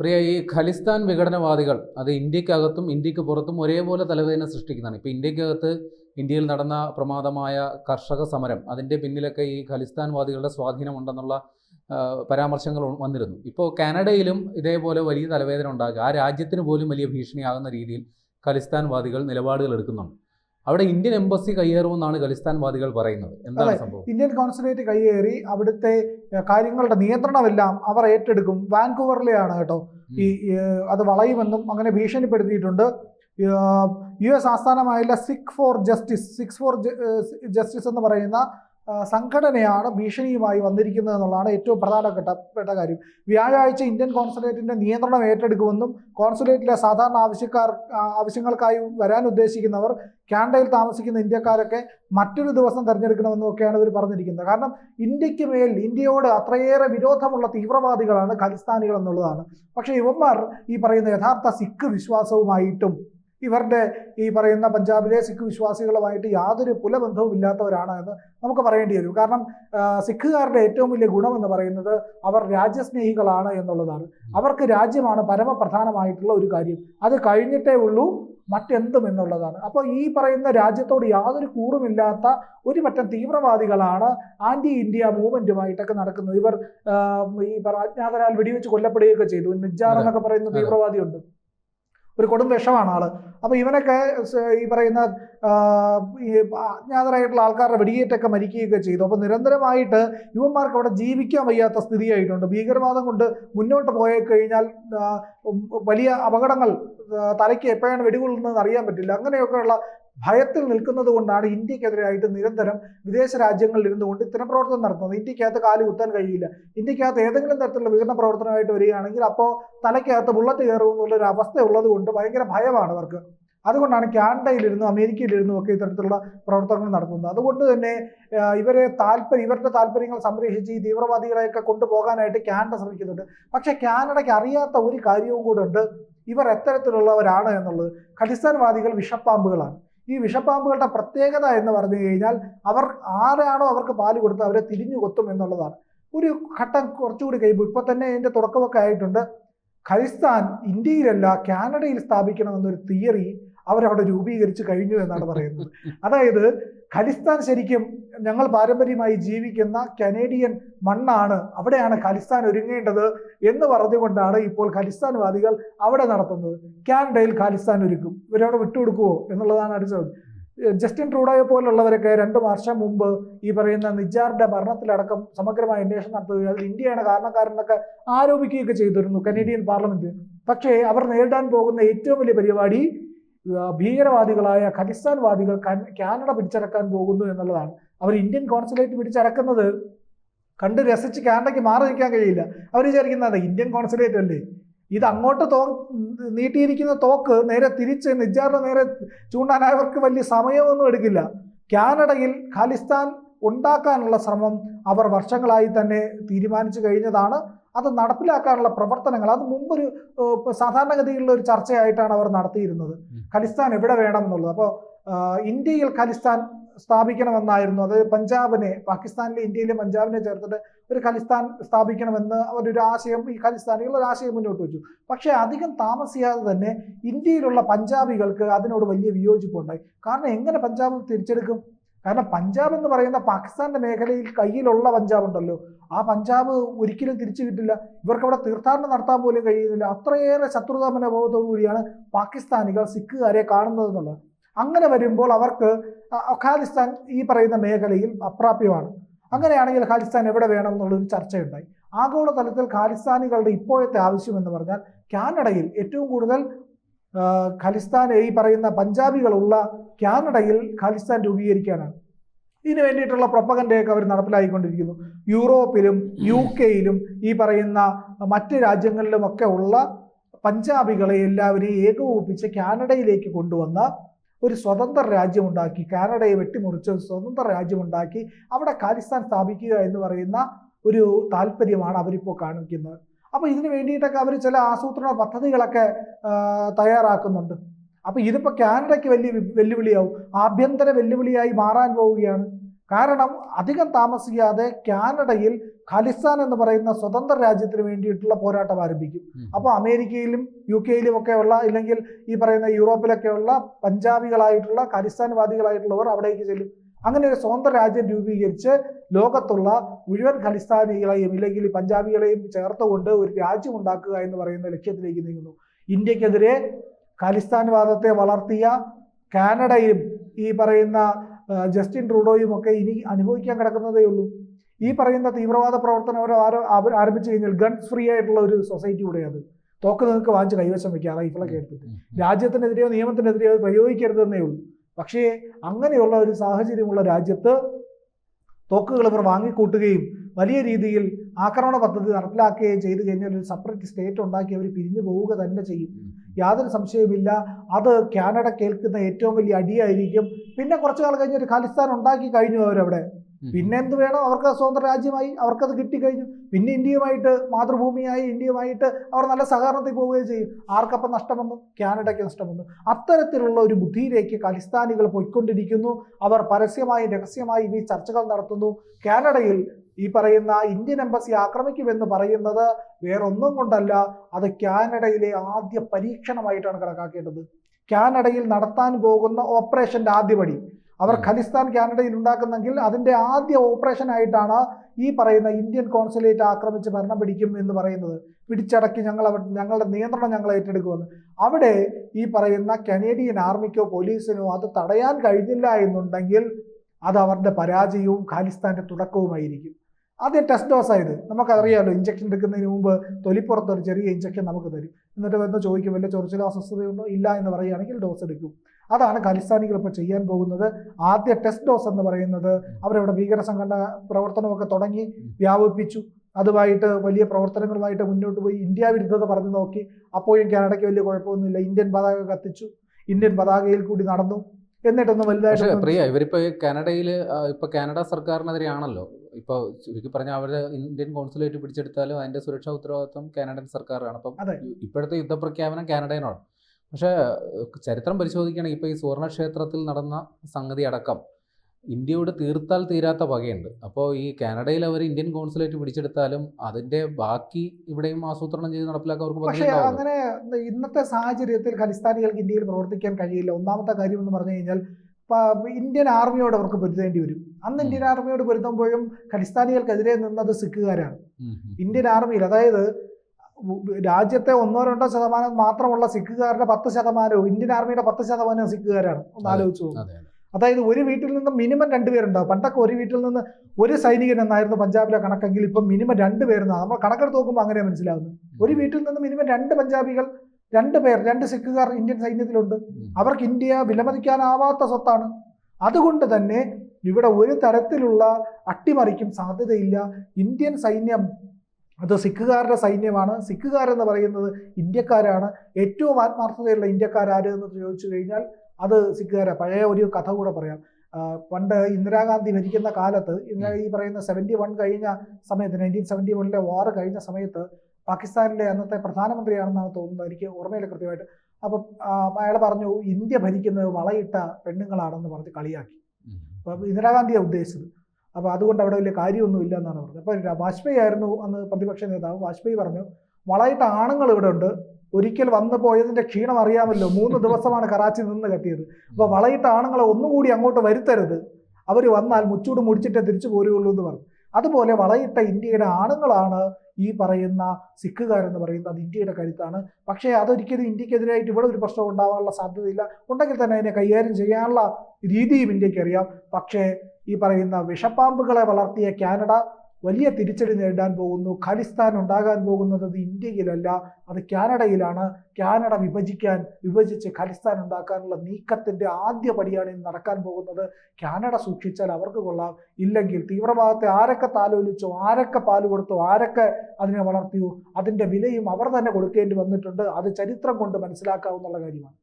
പ്രിയ ഈ ഖലിസ്ഥാൻ വിഘടനവാദികൾ അത് ഇന്ത്യക്കകത്തും ഇന്ത്യയ്ക്ക് പുറത്തും ഒരേപോലെ തലവേദന സൃഷ്ടിക്കുന്നതാണ്. ഇപ്പോൾ ഇന്ത്യക്കകത്ത് ഇന്ത്യയിൽ നടന്ന പ്രമാദമായ കർഷക സമരം അതിന്റെ പിന്നിലൊക്കെ ഈ ഖലിസ്ഥാൻവാദികളുടെ സ്വാധീനമുണ്ടെന്നുള്ള പരാമർശങ്ങൾ വന്നിരുന്നു. ഇപ്പോൾ കാനഡയിലും ഇതേപോലെ വലിയ തലവേദന ഉണ്ടാകുക. ആ രാജ്യത്തിന് പോലും വലിയ ഭീഷണിയാകുന്ന രീതിയിൽ ഖലിസ്ഥാൻവാദികൾ നിലപാടുകൾ എടുക്കുന്നുണ്ട്. അവിടെ ഇന്ത്യൻ എംബസി കയ്യേറുമെന്നാണ് ഖലിസ്ഥാൻവാദികൾ പറയുന്നത്. എന്താണ് സംഭവം? ഇന്ത്യൻ കോൺസുലേറ്റ് കയ്യേറി അവിടുത്തെ കാര്യങ്ങളുടെ നിയന്ത്രണമെല്ലാം അവർ ഏറ്റെടുക്കും. വാൻകൂവറിലെയാണ് കേട്ടോ ഈ അത് വളയുമെന്നും അങ്ങനെ ഭീഷണിപ്പെടുത്തിയിട്ടുണ്ട്. യു എസ് ആസ്ഥാനമായുള്ള Sikh for justice Sikhs for justice എന്ന് പറയുന്ന സംഘടനയാണ് ഭീഷണിയുമായി വന്നിരിക്കുന്നത് എന്നുള്ളതാണ് ഏറ്റവും പ്രധാനപ്പെട്ട കാര്യം. വ്യാഴാഴ്ച ഇന്ത്യൻ കോൺസുലേറ്റിന്റെ നിയന്ത്രണം ഏറ്റെടുക്കുമെന്നും കോൺസുലേറ്റിലെ സാധാരണ ആവശ്യക്കാർ ആവശ്യങ്ങൾക്കായി വരാൻ ഉദ്ദേശിക്കുന്നവർ കാനഡയിൽ താമസിക്കുന്ന ഇന്ത്യക്കാരൊക്കെ മറ്റൊരു ദിവസം തിരഞ്ഞെടുക്കണമെന്നും ഒക്കെയാണ് ഇവർ പറഞ്ഞിരിക്കുന്നത്. കാരണം ഇന്ത്യയ്ക്ക് മേൽ ഇന്ത്യയോട് അത്രയേറെ വിരോധമുള്ള തീവ്രവാദികളാണ് ഖലിസ്ഥാനികൾ എന്നുള്ളതാണ്. പക്ഷേ ഇവന്മാർ ഈ പറയുന്ന യഥാർത്ഥ സിഖ് വിശ്വാസവുമായിട്ടും ഇവരുടെ ഈ പറയുന്ന പഞ്ചാബിലെ സിഖ് വിശ്വാസികളുമായിട്ട് യാതൊരു പുലബന്ധവും ഇല്ലാത്തവരാണ് എന്ന് നമുക്ക് പറയേണ്ടി വരും. കാരണം സിഖുകാരുടെ ഏറ്റവും വലിയ ഗുണമെന്ന് പറയുന്നത് അവർ രാജ്യസ്നേഹികളാണ് എന്നുള്ളതാണ്. അവർക്ക് രാജ്യമാണ് പരമപ്രധാനമായിട്ടുള്ള ഒരു കാര്യം. അത് കഴിഞ്ഞിട്ടേ ഉള്ളൂ മറ്റെന്തും എന്നുള്ളതാണ്. അപ്പോൾ ഈ പറയുന്ന രാജ്യത്തോട് യാതൊരു കൂറുമില്ലാത്ത ഒരു പറ്റം തീവ്രവാദികളാണ് ആന്റി ഇന്ത്യ മൂവ്മെന്റുമായിട്ടൊക്കെ നടക്കുന്നത്. ഇവർ ഈ അജ്ഞാതരാൽ വെടിവെച്ച് കൊല്ലപ്പെടുകയൊക്കെ ചെയ്തു. നിജാർ എന്നൊക്കെ പറയുന്ന തീവ്രവാദിയുണ്ട്. ഒരു കൊടും വിഷമാണ് ആൾ. അപ്പോൾ ഇവനൊക്കെ ഈ പറയുന്ന അജ്ഞാതരായിട്ടുള്ള ആൾക്കാരുടെ വെടിയേറ്റൊക്കെ മരിക്കുകയൊക്കെ ചെയ്തു. അപ്പോൾ നിരന്തരമായിട്ട് യുവന്മാർക്ക് അവിടെ ജീവിക്കാൻ വയ്യാത്ത സ്ഥിതിയായിട്ടുണ്ട്. ഭീകരവാദം കൊണ്ട് മുന്നോട്ട് പോയി കഴിഞ്ഞാൽ വലിയ അപകടങ്ങൾ തലയ്ക്ക് എപ്പോഴാണ് വെടികൊള്ളുന്നതെന്ന് അറിയാൻ പറ്റില്ല. അങ്ങനെയൊക്കെയുള്ള ഭയത്തിൽ നിൽക്കുന്നത് കൊണ്ടാണ് ഇന്ത്യക്കെതിരായിട്ട് നിരന്തരം വിദേശ രാജ്യങ്ങളിൽ ഇരുന്നുകൊണ്ട് ഇത്തരം പ്രവർത്തനം നടത്തുന്നത്. ഇന്ത്യക്കകത്ത് കാൽ കുത്താൻ കഴിയില്ല. ഇന്ത്യക്കകത്ത് ഏതെങ്കിലും തരത്തിലുള്ള വികടന പ്രവർത്തനമായിട്ട് വരികയാണെങ്കിൽ അപ്പോൾ തലയ്ക്കകത്ത് ബുള്ളറ്റ് കയറും എന്നുള്ളൊരു അവസ്ഥ ഉള്ളത് കൊണ്ട് ഭയങ്കര ഭയമാണ് അവർക്ക്. അതുകൊണ്ടാണ് കാനഡയിലിരുന്നും അമേരിക്കയിലിരുന്നും ഒക്കെ ഇത്തരത്തിലുള്ള പ്രവർത്തനങ്ങൾ നടത്തുന്നത്. അതുകൊണ്ട് തന്നെ ഇവരെ താല്പര്യം ഇവരുടെ താല്പര്യങ്ങൾ സംരക്ഷിച്ച് ഈ തീവ്രവാദികളെയൊക്കെ കൊണ്ടുപോകാനായിട്ട് കാനഡ ശ്രമിക്കുന്നുണ്ട്. പക്ഷേ കാനഡയ്ക്ക് അറിയാത്ത ഒരു കാര്യവും കൂടെ ഉണ്ട്. ഇവർ എത്തരത്തിലുള്ളവരാണ് എന്നുള്ളത്. ഖലിസ്ഥാൻവാദികൾ വിഷപ്പാമ്പുകളാണ്. ഈ വിഷപ്പാമ്പുകളുടെ പ്രത്യേകത എന്ന് പറഞ്ഞു കഴിഞ്ഞാൽ അവർ ആരാണോ അവർക്ക് പാൽ കൊടുത്ത് അവരെ തിരിഞ്ഞു കൊത്തും എന്നുള്ളതാണ്. ഒരു ഘട്ടം കുറച്ചുകൂടി കഴിയുമ്പോൾ ഇപ്പൊ തന്നെ ഇതിന്റെ തുടക്കമൊക്കെ ആയിട്ടുണ്ട്. ഖലിസ്ഥാൻ ഇന്ത്യയിലല്ല കാനഡയിൽ സ്ഥാപിക്കണമെന്നൊരു തിയറി അവരവിടെ രൂപീകരിച്ച് കഴിഞ്ഞു എന്നാണ് പറയുന്നത്. അതായത് ഖലിസ്ഥാൻ ശരിക്കും ഞങ്ങൾ പാരമ്പര്യമായി ജീവിക്കുന്ന കനേഡിയൻ മണ്ണാണ്. അവിടെയാണ് ഖലിസ്ഥാൻ ഒരുങ്ങേണ്ടത് എന്ന് പറഞ്ഞുകൊണ്ടാണ് ഇപ്പോൾ ഖലിസ്ഥാൻവാദികൾ അവിടെ നടത്തുന്നത്. കാനഡയിൽ ഖാലിസ്ഥാൻ ഒരുക്കും. ഇവരവിടെ വിട്ടുകൊടുക്കുവോ എന്നുള്ളതാണ് അടുത്ത ജസ്റ്റിൻ ട്രൂഡോയെ പോലുള്ളവരൊക്കെ രണ്ട് വർഷം മുമ്പ് ഈ പറയുന്ന നിജാറിന്റെ മരണത്തിലടക്കം സമഗ്രമായ അന്വേഷണം നടത്തുകയും അതിൽ ഇന്ത്യയാണ് കാരണക്കാരെന്നൊക്കെ ആരോപിക്കുകയൊക്കെ ചെയ്തിരുന്നു കനേഡിയൻ പാർലമെന്റ് പക്ഷേ അവർ നേരിടാൻ പോകുന്ന ഏറ്റവും വലിയ പരിപാടി ഭീകരവാദികളായ ഖലിസ്ഥാൻവാദികൾ കാനഡ പിടിച്ചടക്കാൻ പോകുന്നു എന്നുള്ളതാണ്. അവർ ഇന്ത്യൻ കോൺസുലേറ്റ് പിടിച്ചടക്കുന്നത് കണ്ട് രസിച്ച് കാനഡയ്ക്ക് മാറി നിൽക്കാൻ കഴിയില്ല. അവർ വിചാരിക്കുന്നത് ഇന്ത്യൻ കോൺസുലേറ്റ് അല്ലേ? ഇത് അങ്ങോട്ട് തോ നീട്ടിയിരിക്കുന്ന തോക്ക് നേരെ തിരിച്ച് നിജാറിന് നേരെ ചൂണ്ടാനായവർക്ക് വലിയ സമയമൊന്നും എടുക്കില്ല. കാനഡയിൽ ഖാലിസ്ഥാൻ ഉണ്ടാക്കാനുള്ള ശ്രമം അവർ വർഷങ്ങളായി തന്നെ തീരുമാനിച്ചു കഴിഞ്ഞതാണ്. അത് നടപ്പിലാക്കാനുള്ള പ്രവർത്തനങ്ങൾ. അത് മുമ്പൊരു സാധാരണഗതിയിലുള്ള ഒരു ചർച്ചയായിട്ടാണ് അവർ നടത്തിയിരുന്നത്. ഖലിസ്ഥാൻ എവിടെ വേണം എന്നുള്ളത് അപ്പോൾ ഇന്ത്യയിൽ ഖലിസ്ഥാൻ സ്ഥാപിക്കണമെന്നായിരുന്നു. അതായത് പഞ്ചാബിനെ പാകിസ്ഥാനിലെ ഇന്ത്യയിലെ പഞ്ചാബിനെ ചേർത്തിട്ട് ഒരു ഖലിസ്ഥാൻ സ്ഥാപിക്കണമെന്ന് അവരൊരു ആശയം ഈ ഖലിസ്ഥാനികൾ ഒരു ആശയം മുന്നോട്ട് വെച്ചു. പക്ഷേ അധികം താമസിയാതെ തന്നെ ഇന്ത്യയിലുള്ള പഞ്ചാബികൾക്ക് അതിനോട് വലിയ വിയോജിപ്പുണ്ടായി. കാരണം എങ്ങനെ പഞ്ചാബ് തിരിച്ചെടുക്കും? കാരണം പഞ്ചാബ് എന്ന് പറയുന്ന പാകിസ്ഥാന്റെ മേഖലയിൽ കയ്യിലുള്ള പഞ്ചാബ് ഉണ്ടല്ലോ ആ പഞ്ചാബ് ഒരിക്കലും തിരിച്ചു കിട്ടില്ല. ഇവർക്ക് അവിടെ തീർത്ഥാടനം നടത്താൻ പോലും കഴിയുന്നില്ല. അത്രയേറെ ശത്രുതാ മനോഭാവത്തോടു കൂടിയാണ് പാകിസ്ഥാനികൾ സിഖുകാരെ കാണുന്നത് എന്നുള്ളത്. അങ്ങനെ വരുമ്പോൾ അവർക്ക് ഖാലിസ്ഥാൻ ഈ പറയുന്ന മേഖലയിൽ അപ്രാപ്യമാണ്. അങ്ങനെയാണെങ്കിൽ ഖാലിസ്ഥാൻ എവിടെ വേണം എന്നുള്ളൊരു ചർച്ചയുണ്ടായി. ആഗോളതലത്തിൽ ഖാലിസ്ഥാനികളുടെ ഇപ്പോഴത്തെ ആവശ്യം എന്ന് പറഞ്ഞാൽ കാനഡയിൽ ഏറ്റവും കൂടുതൽ ഖലിസ്ഥാൻ ഈ പറയുന്ന പഞ്ചാബികളുള്ള കാനഡയിൽ ഖാലിസ്ഥാൻ രൂപീകരിക്കാനാണ് ഇതിനു വേണ്ടിയിട്ടുള്ള പ്രൊപ്പകന്റെയൊക്കെ അവർ നടപ്പിലാക്കിക്കൊണ്ടിരിക്കുന്നു. യൂറോപ്പിലും യു കെയിലും ഈ പറയുന്ന മറ്റ് രാജ്യങ്ങളിലുമൊക്കെ ഉള്ള പഞ്ചാബികളെ എല്ലാവരെയും ഏകോപിപ്പിച്ച് കാനഡയിലേക്ക് കൊണ്ടുവന്ന ഒരു സ്വതന്ത്ര രാജ്യമുണ്ടാക്കി കാനഡയെ വെട്ടിമുറിച്ച് ഒരു സ്വതന്ത്ര രാജ്യമുണ്ടാക്കി അവിടെ ഖാലിസ്ഥാൻ സ്ഥാപിക്കുക എന്ന് പറയുന്ന ഒരു താല്പര്യമാണ് അവരിപ്പോൾ കാണിക്കുന്നത്. അപ്പോൾ ഇതിന് വേണ്ടിയിട്ടൊക്കെ അവർ ചില ആസൂത്രണ പദ്ധതികളൊക്കെ തയ്യാറാക്കുന്നുണ്ട്. അപ്പോൾ ഇതിപ്പോൾ കാനഡയ്ക്ക് വലിയ വെല്ലുവിളിയാവും. ആഭ്യന്തര വെല്ലുവിളിയായി മാറാൻ പോവുകയാണ്. കാരണം അധികം താമസിക്കാതെ കാനഡയിൽ ഖാലിസ്ഥാൻ എന്ന് പറയുന്ന സ്വതന്ത്ര രാജ്യത്തിന് വേണ്ടിയിട്ടുള്ള പോരാട്ടം ആരംഭിക്കും. അപ്പോൾ അമേരിക്കയിലും യു കെയിലും ഒക്കെ ഉള്ള ഇല്ലെങ്കിൽ ഈ പറയുന്ന യൂറോപ്പിലൊക്കെയുള്ള പഞ്ചാബികളായിട്ടുള്ള ഖലിസ്ഥാൻവാദികളായിട്ടുള്ളവർ അവിടേക്ക് ചെല്ലും. അങ്ങനെ ഒരു സ്വതന്ത്ര രാജ്യം രൂപീകരിച്ച് ലോകത്തുള്ള മുഴുവൻ ഖലിസ്ഥാനികളെയും ഇല്ലെങ്കിൽ പഞ്ചാബികളെയും ചേർത്തുകൊണ്ട് ഒരു രാജ്യം ഉണ്ടാക്കുക എന്ന് പറയുന്ന ലക്ഷ്യത്തിലേക്ക് നീങ്ങുന്നു. ഇന്ത്യക്കെതിരെ ഖലിസ്ഥാൻവാദത്തെ വളർത്തിയ കാനഡയും ഈ പറയുന്ന ജസ്റ്റിൻ ട്രൂഡോയും ഒക്കെ ഇനി അനുഭവിക്കാൻ കിടക്കുന്നതേ ഉള്ളൂ. ഈ പറയുന്ന തീവ്രവാദ പ്രവർത്തനം അവർ ആരോ- ആരംഭിച്ചു കഴിഞ്ഞാൽ ഗൺസ് ഫ്രീ ആയിട്ടുള്ള ഒരു സൊസൈറ്റി കൂടെ അത് തോക്ക് നിങ്ങൾക്ക് വാങ്ങിച്ച് കൈവശം വെക്കുക റൈഫിളൊക്കെ എടുത്തിട്ട്. രാജ്യത്തിനെതിരെയോ നിയമത്തിനെതിരെയോ പ്രയോഗിക്കരുതെന്നേ ഉള്ളൂ. പക്ഷേ അങ്ങനെയുള്ള ഒരു സാഹചര്യമുള്ള രാജ്യത്ത് തോക്കുകൾ ഇവർ വാങ്ങിക്കൂട്ടുകയും വലിയ രീതിയിൽ ആക്രമണ പദ്ധതി നടപ്പിലാക്കുകയും ചെയ്തു കഴിഞ്ഞാൽ ഒരു സെപ്പറേറ്റ് സ്റ്റേറ്റ് ഉണ്ടാക്കി അവർ പിരിഞ്ഞു പോവുക തന്നെ ചെയ്യും. യാതൊരു സംശയവുമില്ല. അത് കാനഡ കേൾക്കുന്ന ഏറ്റവും വലിയ അടിയായിരിക്കും. പിന്നെ കുറച്ചു കാലം കഴിഞ്ഞ് ഒരു ഖാലിസ്ഥാൻ ഉണ്ടാക്കി കഴിഞ്ഞു അവരവിടെ. പിന്നെ എന്ത് വേണം? അവർക്ക് സ്വതന്ത്ര രാജ്യമായി അവർക്കത് കിട്ടിക്കഴിഞ്ഞു. പിന്നെ ഇന്ത്യയുമായിട്ട് മാതൃഭൂമിയായി ഇന്ത്യയുമായിട്ട് അവർ നല്ല സഹകരണത്തിൽ പോവുകയും ചെയ്യും. ആർക്കപ്പം നഷ്ടം വന്നു? കാനഡയ്ക്ക് നഷ്ടം വന്നു. അത്തരത്തിലുള്ള ഒരു ബുദ്ധിയിലേക്ക് ഖലിസ്ഥാനികൾ പോയിക്കൊണ്ടിരിക്കുന്നു. അവർ പരസ്യമായി രഹസ്യമായി ഈ ചർച്ചകൾ നടത്തുന്നു. കാനഡയിൽ ഈ പറയുന്ന ഇന്ത്യൻ എംബസി ആക്രമിക്കുമെന്ന് പറയുന്നത് വേറൊന്നും കൊണ്ടല്ല. അത് കാനഡയിലെ ആദ്യ പരീക്ഷണമായിട്ടാണ് കണക്കാക്കേണ്ടത്. കാനഡയിൽ നടത്താൻ പോകുന്ന ഓപ്പറേഷന്റെ ആദ്യപടി. അവർ. ഖലിസ്ഥാൻ കാനഡയിൽ ഉണ്ടാക്കുന്നെങ്കിൽ അതിന്റെ ആദ്യ ഓപ്പറേഷൻ ആയിട്ടാണ് ഈ പറയുന്ന ഇന്ത്യൻ കോൺസുലേറ്റ് ആക്രമിച്ച് ഭരണം പിടിക്കും എന്ന് പറയുന്നത്. പിടിച്ചടക്കി ഞങ്ങൾ ഞങ്ങളുടെ നിയന്ത്രണം ഞങ്ങൾ ഏറ്റെടുക്കുമെന്ന്. അവിടെ ഈ പറയുന്ന കനേഡിയൻ ആർമിക്കോ പോലീസിനോ അത് തടയാൻ കഴിഞ്ഞില്ല എന്നുണ്ടെങ്കിൽ അത് അവരുടെ പരാജയവും ഖാലിസ്ഥാന്റെ തുടക്കവുമായിരിക്കും. ആദ്യം ടെസ്റ്റ് ഡോസ് ആയത്. നമുക്കറിയാമല്ലോ ഇഞ്ചക്ഷൻ എടുക്കുന്നതിന് മുമ്പ് തൊലിപ്പുറത്ത് ഒരു ചെറിയ ഇഞ്ചക്ഷൻ നമുക്ക് തരും. എന്നിട്ട് വന്ന് ചോദിക്കും വല്ല ചൊറിച്ചിലോ അസ്വസ്ഥതയുണ്ടോ? ഇല്ല എന്ന് പറയുകയാണെങ്കിൽ ഡോസ് എടുക്കും. അതാണ് ഖലിസ്ഥാനികൾ ഇപ്പോൾ ചെയ്യാൻ പോകുന്നത്. ആദ്യ ടെസ്റ്റ് ഡോസ് എന്ന് പറയുന്നത് അവരവിടെ ഭീകര സംഘടന പ്രവർത്തനമൊക്കെ തുടങ്ങി വ്യാപിപ്പിച്ചു. അതുമായിട്ട് വലിയ പ്രവർത്തനങ്ങളുമായിട്ട് മുന്നോട്ട് പോയി. ഇന്ത്യ വിരുദ്ധത പറഞ്ഞു നോക്കി. അപ്പോഴും കാനഡയ്ക്ക് വലിയ കുഴപ്പമൊന്നുമില്ല. ഇന്ത്യൻ പതാക കത്തിച്ചു. ഇന്ത്യൻ പതാകയിൽ കൂടി നടന്നു. എന്നിട്ടൊന്നും വലുതായിട്ട് പ്രിയ ഇവരിപ്പോ കാനഡയിൽ ഇപ്പൊ കാനഡ സർക്കാരിനെതിരെയാണല്ലോ. ഇപ്പൊ ചുരുക്കി പറഞ്ഞ അവർ ഇന്ത്യൻ കോൺസുലേറ്റ് പിടിച്ചെടുത്താലും അതിന്റെ സുരക്ഷാ ഉത്തരവാദിത്വം കാനഡൻ സർക്കാരാണ്. അപ്പം ഇപ്പോഴത്തെ ഇപ്പോഴത്തെ യുദ്ധപ്രഖ്യാപനം കാനഡയിനോട് പക്ഷേ ചരിത്രം പരിശോധിക്കുകയാണെങ്കിൽ ഇപ്പോൾ ഈ സുവർണക്ഷേത്രത്തിൽ നടന്ന സംഗതി അടക്കം ഇന്ത്യയോട് തീർത്താൽ തീരാത്ത വകയുണ്ട്. അപ്പോൾ ഈ കാനഡയിൽ അവർ ഇന്ത്യൻ കോൺസുലേറ്റ് പിടിച്ചെടുത്താലും അതിന്റെ ബാക്കി ഇവിടെയും ആസൂത്രണം ചെയ്ത് നടപ്പിലാക്കാൻ അവർക്ക് പക്ഷേ അങ്ങനെ ഇന്നത്തെ സാഹചര്യത്തിൽ ഖലിസ്ഥാനികൾക്ക് ഇന്ത്യയിൽ പ്രവർത്തിക്കാൻ കഴിയില്ല. ഒന്നാമത്തെ കാര്യം എന്ന് പറഞ്ഞു കഴിഞ്ഞാൽ ഇന്ത്യൻ ആർമിയോട് അവർക്ക് പൊരുതേണ്ടി വരും. അന്ന് ഇന്ത്യൻ ആർമിയോട് പൊരുത്തുമ്പോഴും ഖലിസ്ഥാനികൾക്കെതിരെ നിന്നത് സിഖുകാരാണ്. ഇന്ത്യൻ ആർമിയിൽ അതായത് രാജ്യത്തെ ഒന്നോ രണ്ടോ ശതമാനം മാത്രമുള്ള സിഖുകാരുടെ പത്ത് ശതമാനവും ഇന്ത്യൻ ആർമിയുടെ പത്ത് ശതമാനവും സിഖുകാരാണ്. ഒന്ന്. ആലോചിച്ചു. അതായത് ഒരു വീട്ടിൽ നിന്ന് മിനിമം രണ്ടുപേരുണ്ടാവും പണ്ടൊക്കെ ഒരു വീട്ടിൽ നിന്ന് ഒരു സൈനികൻ എന്നായിരുന്നു പഞ്ചാബിലെ കണക്കെങ്കിൽ ഇപ്പം മിനിമം രണ്ട് പേരെന്നാണ് നമ്മൾ കണക്കെടുത്ത് നോക്കുമ്പോൾ അങ്ങനെ മനസ്സിലാവുന്നത്. ഒരു വീട്ടിൽ നിന്ന് മിനിമം രണ്ട് പഞ്ചാബികൾ രണ്ട് പേർ രണ്ട് സിഖുകാർ ഇന്ത്യൻ സൈന്യത്തിലുണ്ട്. അവർക്ക് ഇന്ത്യ വിലമതിക്കാനാവാത്ത സ്വത്താണ്. അതുകൊണ്ട് തന്നെ ഇവിടെ ഒരു തരത്തിലുള്ള അട്ടിമറിക്കും സാധ്യതയില്ല. ഇന്ത്യൻ സൈന്യം അത് സിഖുകാരുടെ സൈന്യമാണ്. സിഖുകാരെന്ന് പറയുന്നത് ഇന്ത്യക്കാരാണ്. ഏറ്റവും ആത്മാർത്ഥതയുള്ള ഇന്ത്യക്കാരാര് എന്ന് ചോദിച്ചു കഴിഞ്ഞാൽ അത് സിഖുകാരാണ് പഴയ ഒരു കഥ കൂടെ പറയാം. പണ്ട് ഇന്ദിരാഗാന്ധി ഭരിക്കുന്ന കാലത്ത് ഇന്ദിരാ ഈ പറയുന്ന സെവന്റി വൺ കഴിഞ്ഞ സമയത്ത് നയന്റീൻ സെവന്റി വണ്ണിലെ വാർ കഴിഞ്ഞ സമയത്ത് പാകിസ്ഥാനിലെ അന്നത്തെ പ്രധാനമന്ത്രിയാണെന്നാണ് തോന്നുന്നത്. എനിക്ക് ഓർമ്മയില്ല കൃത്യമായിട്ട്. അപ്പം അയാൾ പറഞ്ഞു ഇന്ത്യ ഭരിക്കുന്നത് വളയിട്ട പെണ്ണുങ്ങളാണെന്ന് പറഞ്ഞ് കളിയാക്കി. അപ്പം ഇന്ദിരാഗാന്ധിയാണ് ഉദ്ദേശിച്ചത്. അപ്പോൾ അതുകൊണ്ട് അവിടെ വലിയ കാര്യമൊന്നുമില്ല എന്നാണ് പറഞ്ഞത്. അപ്പോൾ വാജ്പേയി ആയിരുന്നു അന്ന് പ്രതിപക്ഷ നേതാവ്. വാജ്പേയി പറഞ്ഞു വളയിട്ട ആണുങ്ങൾ ഇവിടെ ഉണ്ട്. ഒരിക്കൽ വന്നു പോയതിന്റെ ക്ഷീണം അറിയാമല്ലോ. മൂന്ന് ദിവസമാണ് കറാച്ചി നിന്ന് കത്തിയത്. അപ്പോൾ വളയിട്ട ആണുങ്ങളെ ഒന്നുകൂടി അങ്ങോട്ട് വരുത്തരുത്. അവർ വന്നാൽ മുച്ചൂട് മുടിച്ചിട്ടേ തിരിച്ചു പോരുകയുള്ളൂ എന്ന് പറഞ്ഞു. അതുപോലെ വളയിട്ട ഇന്ത്യയുടെ ആണുങ്ങളാണ് ഈ പറയുന്ന സിഖുകാരെന്ന് പറയുന്നത്. ഇന്ത്യയുടെ കരുത്താണ്. പക്ഷേ അതൊരിക്കലും ഇന്ത്യക്കെതിരായിട്ട് ഇവിടെ ഒരു പ്രശ്നം ഉണ്ടാവാനുള്ള സാധ്യതയില്ല. ഉണ്ടെങ്കിൽ തന്നെ അതിനെ കൈകാര്യം ചെയ്യാനുള്ള രീതിയും ഇന്ത്യയ്ക്ക് അറിയാം. പക്ഷേ ഈ പറയുന്ന വിഷപ്പാമ്പുകളെ വളർത്തിയ കാനഡ വലിയ തിരിച്ചടി നേരിടാൻ പോകുന്നു. ഖലിസ്ഥാൻ ഉണ്ടാകാൻ പോകുന്നത് അത് ഇന്ത്യയിലല്ല അത് കാനഡയിലാണ്. കാനഡ വിഭജിക്കാൻ വിഭജിച്ച് ഖലിസ്ഥാൻ ഉണ്ടാക്കാനുള്ള നീക്കത്തിന്റെ ആദ്യ പടിയാണ് ഇന്ന് നടക്കാൻ പോകുന്നത്. കാനഡ സൂക്ഷിച്ചാൽ അവർക്ക് കൊള്ളാം. ഇല്ലെങ്കിൽ തീവ്രവാദത്തെ ആരൊക്കെ താലോലിച്ചോ ആരൊക്കെ പാൽ കൊടുത്തോ ആരൊക്കെ അതിനെ വളർത്തിയോ അതിന്റെ വിലയും അവർ തന്നെ കൊടുക്കേണ്ടി വന്നിട്ടുണ്ട്. അത് ചരിത്രം കൊണ്ട് മനസ്സിലാക്കാവുന്ന കാര്യമാണ്.